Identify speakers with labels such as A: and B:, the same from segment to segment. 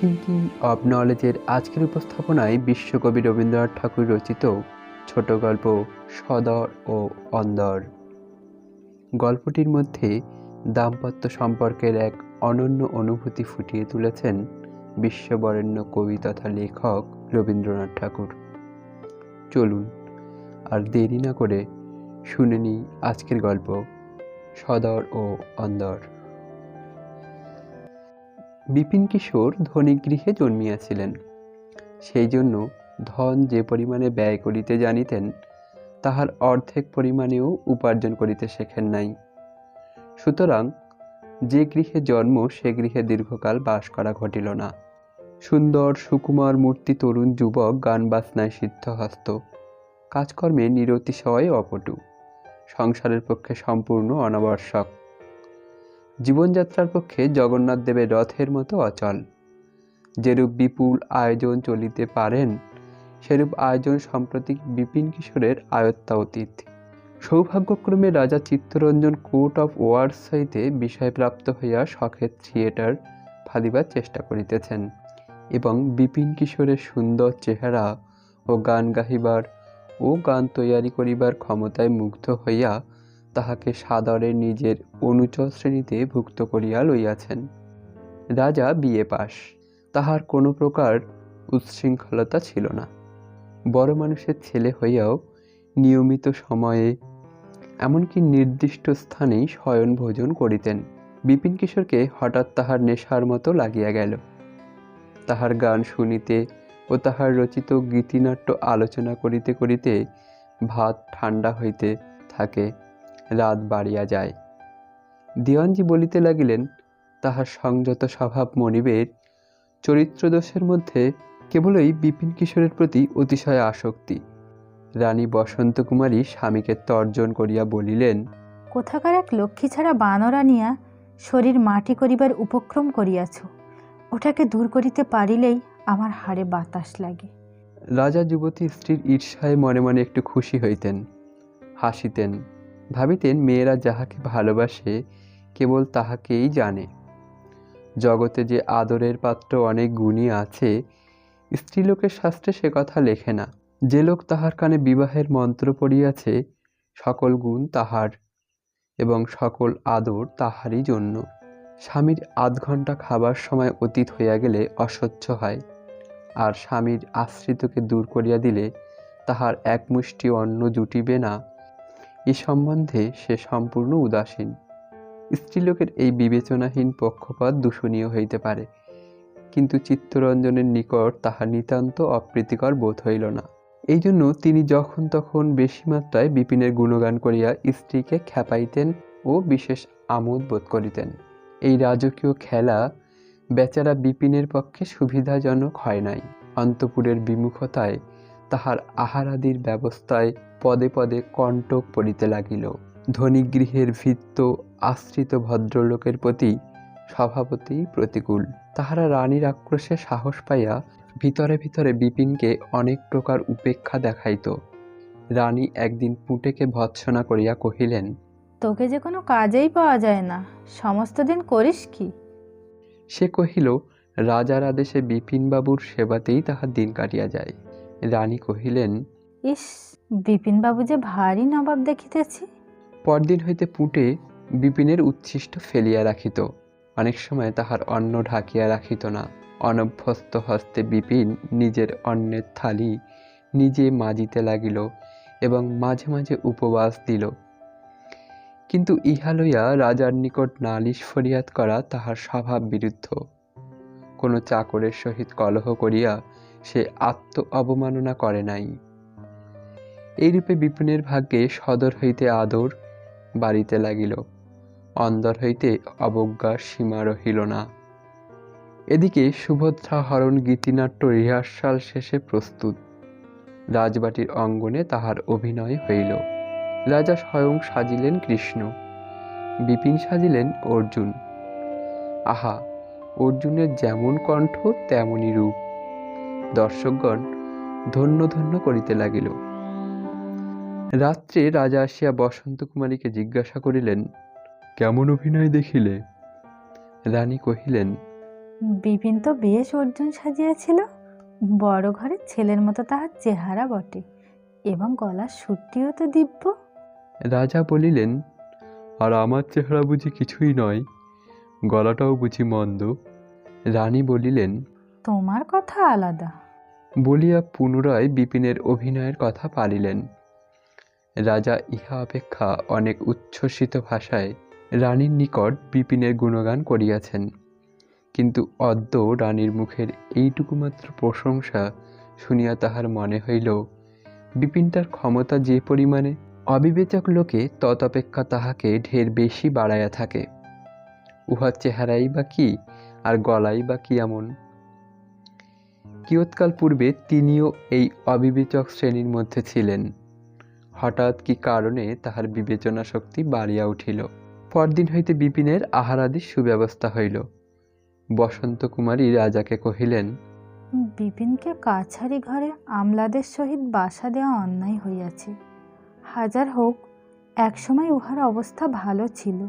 A: Thinking of নলেজের আজকের উপস্থাপনায় বিশ্বকবি রবীন্দ্রনাথ ঠাকুর রচিত ছোট গল্প সদর ও অন্দর। গল্পটির মধ্যে দাম্পত্য সম্পর্কের এক অনন্য অনুভূতি ফুটিয়ে তুলেছেন বিশ্ববরেণ্য কবি তথা লেখক রবীন্দ্রনাথ ঠাকুর। চলুন, আর দেরি না করে শুনে নিই আজকের গল্প সদর ও অন্দর। বিপিন কিশোর ধনী গৃহে জন্মিয়াছিলেন। সেই জন্য ধন যে পরিমাণে ব্যয় করিতে জানিতেন, তাহার অর্ধেক পরিমাণেও উপার্জন করিতে শেখেন নাই। সুতরাং যে গৃহে জন্ম, সে গৃহে দীর্ঘকাল বাস করা ঘটিল না। সুন্দর, সুকুমার মূর্তি, তরুণ যুবক, গান বাজনায় সিদ্ধহস্ত। কাজকর্মে নিরতিশয়, অপটু। সংসারের পক্ষে সম্পূর্ণ অনাবশ্যক। জীবনযাত্রার পক্ষে জগন্নাথ দেবের রথের মতো অচল। যেরূপ বিপুল আয়োজন চলিতে পারেন, সেরূপ আয়োজন সাম্প্রতিক বিপিন কিশোরের আয়ত্তা অতীত। সৌভাগ্যক্রমে রাজা চিত্তরঞ্জন কোর্ট অফ ওয়ার্ডস হইতে বিষয়প্রাপ্ত হইয়া শখের থিয়েটার ফাঁদিবার চেষ্টা করিতেছেন এবং বিপিন কিশোরের সুন্দর চেহারা ও গান গাহিবার ও গান তৈয়ারি করিবার ক্ষমতায় মুগ্ধ হইয়া তাহাকে সাদরে নিজের অনুচর শ্রেণীতে ভুক্ত করিয়া লইয়াছেন। রাজা বিয়ে পাস। তাহার কোনো প্রকার উচ্ছৃঙ্খলতা ছিল না। বড় মানুষের ছেলে হইয়াও নিয়মিত সময়ে এমনকি নির্দিষ্ট স্থানেই শয়ন ভোজন করিতেন। বিপিন কিশোরকে হঠাৎ তাহার নেশার মতো লাগিয়া গেল। তাহার গান শুনিতে ও তাহার রচিত গীতিনাট্য আলোচনা করিতে করিতে ভাত ঠান্ডা হইতে থাকে। রাত বাড়িয়া যায়। দিওয়ানজি বলিতে লাগিলেন তাহার সংযত স্বভাব মনিবের চরিত্রদোষের মধ্যে কেবলই বিপিন কিশোরের প্রতি অতিশয় আসক্তি। রানী বসন্ত কুমারী স্বামীকে তর্জন করিয়া বলিলেন
B: কোথাকার এক লক্ষ্মী ছাড়া বানর আনিয়া শরীর মাটি করিবার উপক্রম করিয়াছ। ওটাকে দূর করিতে পারিলেই আমার হাড়ে বাতাস লাগে।
A: রাজা যুবতী স্ত্রীর ঈর্ষায় মনে মনে একটু খুশি হইতেন হাসিতেন। ভাবিতেন মেয়েরা যাহাকে ভালোবাসে, কেবল তাহাকেই জানে। জগতে যে আদরের পাত্র অনেক গুণী আছে, স্ত্রীলোকের শাস্ত্রে সে কথা লেখে না। যে লোক তাহার কানে বিবাহের মন্ত্র পড়িয়াছে, সকল গুণ তাহার, এবং সকল আদর তাহারই জন্য। স্বামীর আধ ঘণ্টা খাবার সময় অতীত হইয়া গেলে অসহ্য হয়, আর স্বামীর আশ্রিতকে দূর করিয়া দিলে তাহার এক মুষ্টি অন্ন জুটিবে না। এ সম্বন্ধে সে সম্পূর্ণ উদাসীন। স্ত্রীলোকের এই বিবেচনাহীন পক্ষপাত দূষণীয় হইতে পারে, কিন্তু চিত্তরঞ্জনের নিকট তাহা নিতান্ত অপ্রীতিকর বোধ হইল না। এই জন্য তিনি যখন তখন বেশি মাত্রায় বিপিনের গুণগান করিয়া স্ত্রীকে খ্যাপাইতেন ও বিশেষ আমোদ বোধ করিতেন। এই রাজকীয় খেলা বেচারা বিপিনের পক্ষে সুবিধাজনক হয় নাই। অন্তপুরের বিমুখতায় তাহার আহারাদির ব্যবস্থায় পদে পদে কণ্টক পড়িতে লাগিল। ধনী গৃহের ভিত্ত আশ্রিত ভদ্রলোকের প্রতি স্বভাবতেই প্রতিকূল। তাহারা রানীর আক্রোশে সাহস পাইয়া ভিতরে ভিতরে বিপিনকে অনেক প্রকার উপেক্ষা দেখাইত। রানী একদিন পুটেকে ভৎসনা করিয়া কহিলেন
B: তোকে যে কোনো কাজেই পাওয়া যায় না। সমস্ত দিন করিস কি?
A: সে কহিল রাজার আদেশে বিপিনবাবুর সেবাতেই তাহার দিন কাটিয়া যায়। রানী কহিলেন
B: ইস বিপিনবাবু যে ভারী নবাব দেখিতেছি।
A: পরদিন হইতে পুটে বিপিনের উচ্ছিষ্ট ফেলিয়া রাখিত। অনেক সময় তাহার অন্ন ঢাকিয়া রাখিত না। অনভ্যস্ত হস্তে বিপিন নিজের অন্নের থালি নিজে মাজিতে লাগিল এবং মাঝে মাঝে উপবাস দিল। কিন্তু ইহা লইয়া রাজার নিকট নালিশ ফরিয়াদ করা তাহার স্বভাব বিরুদ্ধ কোনো চাকরের সহিত কলহ করিয়া সে আত্ম অবমাননা করে নাই। এইরূপে বিপিনের ভাগ্যে সদর হইতে আদর বাড়িতে লাগিল, অন্দর হইতে অবজ্ঞার সীমা রহিল না। এদিকে সুভদ্রা হরণ গীতিনাট্য রিহার্সাল শেষে প্রস্তুত। রাজবাটির অঙ্গনে তাহার অভিনয় হইল। রাজা স্বয়ং সাজিলেন কৃষ্ণ, বিপিন সাজিলেন অর্জুন। আহা, অর্জুনের যেমন কণ্ঠ তেমনই রূপ। দর্শকগণ ধন্য ধন্য করিতে লাগিল। রাত্রে রাজা আসিয়া বসন্ত কুমারীকে জিজ্ঞাসা করিলেন কেমন অভিনয় দেখিলে? রানী কহিলেন
B: বিপিন তো বেশ অর্জুন সাজিয়াছিল। বড় ঘরের ছেলের মতো তাহার চেহারা বটে এবং গলার সুরটিও তো দিব্য।
A: রাজা বলিলেন আর আমার চেহারা বুঝি কিছুই নয় গলাটাও বুঝি মন্দ। রানী বলিলেন
B: তোমার কথা আলাদা।
A: বলিয়া পুনরায় বিপিনের অভিনয়ের কথা পারিলেন রাজা ইহা অপেক্ষা অনেক উচ্ছ্বসিত ভাষায় রানীর নিকট বিপিনের গুণগান করিয়াছেন। কিন্তু অদ্য রানীর মুখের এইটুকু মাত্র প্রশংসা শুনিয়া তাহার মনে হইল, বিপিন তার ক্ষমতা যে পরিমাণে অবিবেচক লোকে ততপেক্ষা তাহাকে ঢের বেশি বাড়াইয়া থাকে। উহার চেহারাই বা কি আর গলাই বা কি এমন? কিয়ৎকাল পূর্বে তিনিও এই অবিবেচক শ্রেণির মধ্যে ছিলেন। হঠাৎ কি কারণে তাহার বিবেচনা শক্তি বাড়িয়া উঠিল। পরদিন হইতে বিপিনের আহারাদির সুব্যবস্থা হইল। বসন্ত কুমারী রাজাকে কহিলেন
B: বিপিনকে কাছারি ঘরে আমলাদের সহিত বাসা দেওয়া অন্যায় হইয়াছে। হাজার হোক একসময় উহার অবস্থা ভালো ছিল।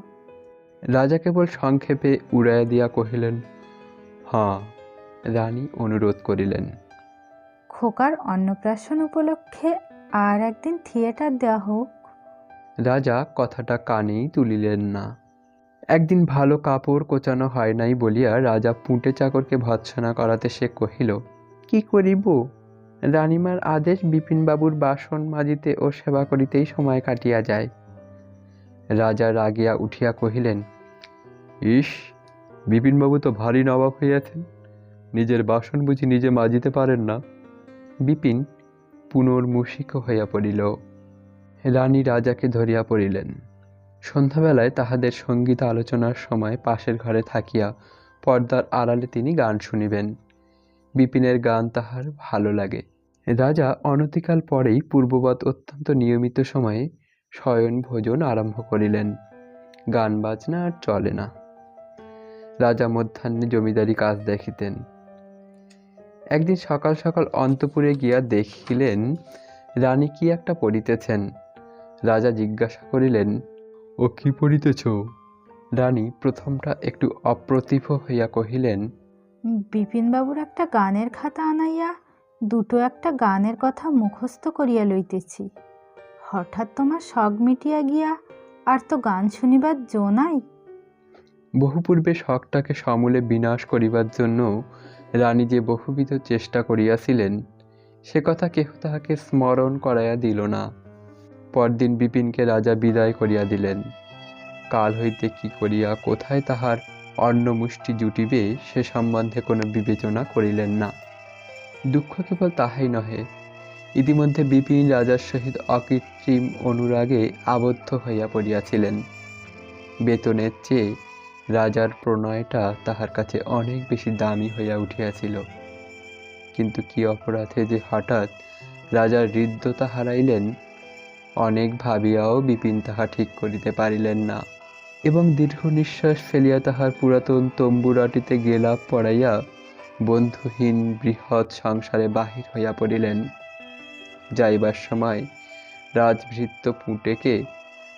A: রাজা কেবল সংক্ষেপে উড়াইয়া দিয়া কহিলেন হাঁ রানী অনুরোধ করিলেন।
B: খোকার অন্নপ্রাশন উপলক্ষে আর একদিন থিয়েটার দেওয়া হোক।
A: রাজা কথাটা কানেই তুলিলেন না। একদিন ভালো কাপড় কোচানো হয় নাই বলিয়া রাজা পুঁটে চাকরকে ভৎসনা করাতে সে কহিল কি করিব? রানীমার আদেশ বিপিনবাবুর বাসন মাজিতে ও সেবা করিতেই সময় কাটিয়া যায় রাজা রাগিয়া উঠিয়া কহিলেন ইস বিপিনবাবু তো ভারী নবাব হইয়াছেন। নিজের বাসন বুঝি নিজে মাজিতে পারেন না। বিপিন পুনর্মূষিক হইয়া পড়িল। রানী রাজাকে ধরিয়া পড়িলেন। সন্ধ্যাবেলায় তাহাদের সংগীত আলোচনার সময় পাশের ঘরে থাকিয়া পর্দার আড়ালে তিনি গান শুনিবেন। বিপিনের গান তাহার ভালো লাগে। রাজা অনতিকাল পরেই পূর্ববৎ অত্যন্ত নিয়মিত সময়ে শয়ন ভোজন আরম্ভ করিলেন। গান বাজনা আর চলে না। রাজা মধ্যাহ্নে জমিদারি কাজ দেখিতেন। একদিন সকাল সকাল অন্তপুরে গিয়া দেখিলেন রানী কি একটা পড়িতেছেন? রাজা জিজ্ঞাসা করিলেন ও কি পড়িতেছ? রানী প্রথমটা একটু অপ্রতিভ হইয়া কহিলেন
B: বিপিনবাবুর একটা গানের খাতা আনাইয়া দুটো একটা গানের কথা মুখস্থ করিয়া লইতেছি। হঠাৎ তোমার শখ মিটিয়া গিয়া আর তো গান শুনিবার জো নাই?
A: বহুপূর্বে শখটাকে সমূলে বিনাশ করিবার জন্য রানী যে বহুবিধ চেষ্টা করিয়াছিলেন, সে কথা কেহ তাহাকে স্মরণ করাইয়া দিল না। পরদিন বিপিনকে রাজা বিদায় করিয়া দিলেন। কাল হইতে কি করিয়া, কোথায় তাহার অন্ন মুষ্টি জুটিবে, সে সম্বন্ধে কোনো বিবেচনা করিলেন না। দুঃখ কেবল তাহাই নহে, ইতিমধ্যে বিপিন রাজার সহিত অকৃত্রিম অনুরাগে আবদ্ধ হইয়া পড়িয়াছিলেন। বেতনের চেয়ে রাজার প্রণয়টা তাহার কাছে অনেক বেশি দামি হইয়া উঠিয়াছিল। কিন্তু কি অপরাধে যে হঠাৎ রাজার হৃদ্যতা হারাইলেন অনেক ভাবিয়াও বিপিন তাহা ঠিক করিতে পারিলেন না। এবং দীর্ঘ নিঃশ্বাস ফেলিয়া তাহার পুরাতন তম্বুরাটিতে গেলাপ পড়াইয়া বন্ধুহীন বৃহৎ সংসারে বাহির হইয়া পড়িলেন। যাইবার সময় রাজভৃত্য পুঁটেকে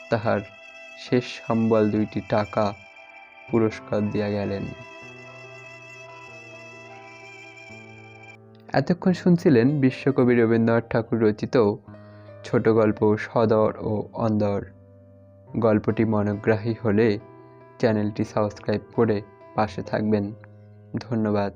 A: তাহার শেষ সম্বল দুইটি টাকা পুরস্কার দিয়া গেলেন। এতক্ষণ শুনছিলেন বিশ্বকবি রবীন্দ্রনাথ ঠাকুর রচিত ছোট গল্প সদর ও অন্দর। গল্পটি মনোগ্রাহী হলে চ্যানেলটি সাবস্ক্রাইব করে পাশে থাকবেন। ধন্যবাদ।